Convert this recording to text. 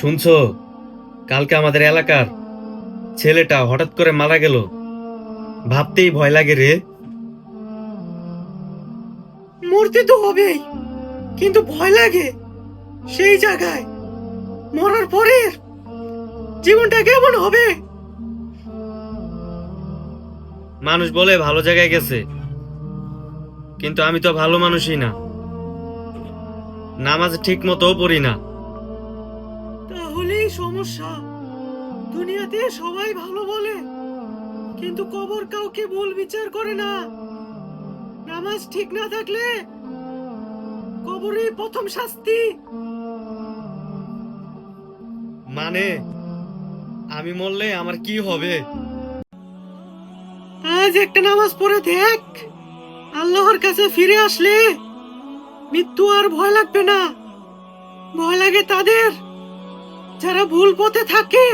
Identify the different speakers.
Speaker 1: শুনছো? কালকে আমাদের এলাকার ছেলেটা হঠাৎ করে মারা গেল। ভাবতেই ভয় লাগে রে।
Speaker 2: মরতে তো হবেই কিন্তু ভয় লাগে সেই জায়গায়। মরার পরের জীবনটা কেমন হবে?
Speaker 1: মানুষ বলে ভালো জায়গায় গেছে কিন্তু আমি তো ভালো মানুষই না। নামাজ ঠিক মতো পড়ি না।
Speaker 2: সমস্যা। দুনিয়াতে সবাই ভালো বলে কিন্তু কবর কাউকে ভুল বিচার করে না। নামাজ ঠিক না থাকলে কবরে প্রথম শাস্তি।
Speaker 1: মানে আমি মরলে আমার কি হবে?
Speaker 2: আজ একটা নামাজ পড়ে দেখ। আল্লাহর কাছে ফিরে আসলে মৃত্যু আর ভয় লাগবে না। ভয় লাগে তাদের। যারা ভুল পথে থাকে।